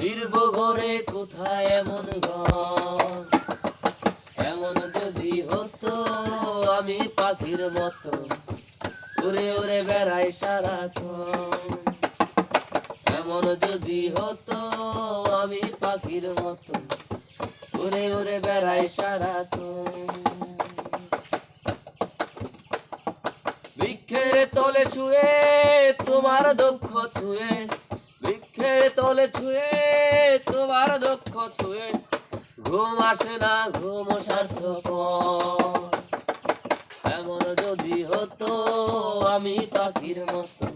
ফিরব ঘরে কোথায় এমন ঘর? এমন যদি হতো, আমি পাখির মতো উড়ে উড়ে বেড়াই সারাক্ষণ। এমন যদি হতো, আমি পাখির মতো উড়ে উড়ে বেড়াই সারাক্ষণ। বৃক্ষের তলে ছুঁয়ে, তোমার দক্ষ ছুঁয়ে বৃক্ষের তলে ছুঁয়ে, তোমার দক্ষ ছুঁয়ে, ঘুম আসে না, ঘুম সার্থক এমন যদি হতো, আমি পাখির মতো,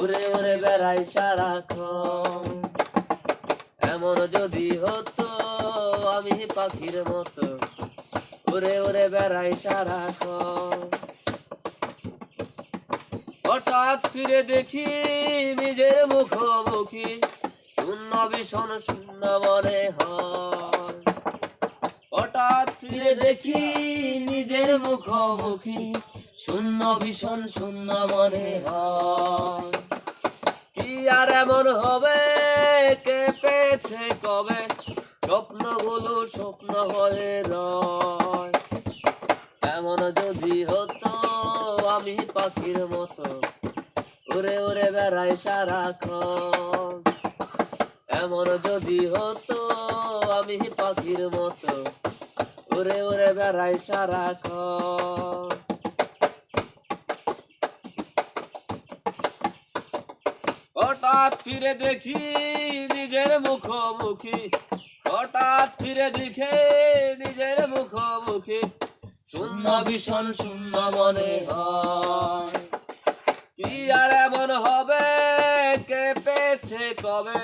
উড়ে উড়ে বেড়াই সারাক্ষণ। এমন যদি হতো, আমি পাখির মতো, উড়ে উড়ে বেড়াই সারাক্ষণ। হঠাৎ ফিরে দেখি নিজের মুখোমুখি শূন্য ভীষণ শূন্য মনে হয়। হঠাৎ ফিরে দেখি নিজের মুখোমুখি শূন্য ভীষণ শূন্য মনে হয়। কি আর এমন হবে? কে পেয়েছে কবে? স্বপ্নগুলো স্বপ্ন হয়ে রয় এমন যদি হতো পাখির মতো উড়ে উড়ে বেড়াই সারাক্ষণ এমন যদি হতো আমি পাখির মতো উড়ে উড়ে বেড়াই সারাক্ষণ হঠাৎ ফিরে দেখি নিজের মুখোমুখি। হঠাৎ ফিরে দেখে নিজের মুখোমুখি। শূন্য ভীষণ শূন্য মনে হয়। কি আর এমন হবে? কে পেয়েছে কবে?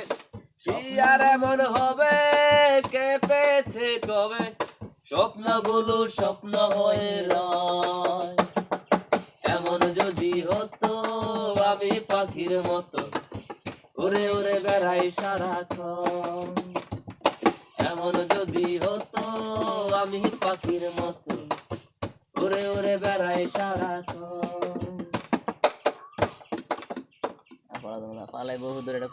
কি আর এমন হবে? কে পেয়েছে কবে? স্বপ্নগুলো স্বপ্ন হয়ে রয়। এমন যদি হতো, আমি পাখির মতো উড়ে উড়ে বেড়াই সারাক্ষণ। এমন যদি হতো, আমি পাখির মতো উড়ে উড়ে বেড়াই সারাক্ষণ পালাই বহু দূরে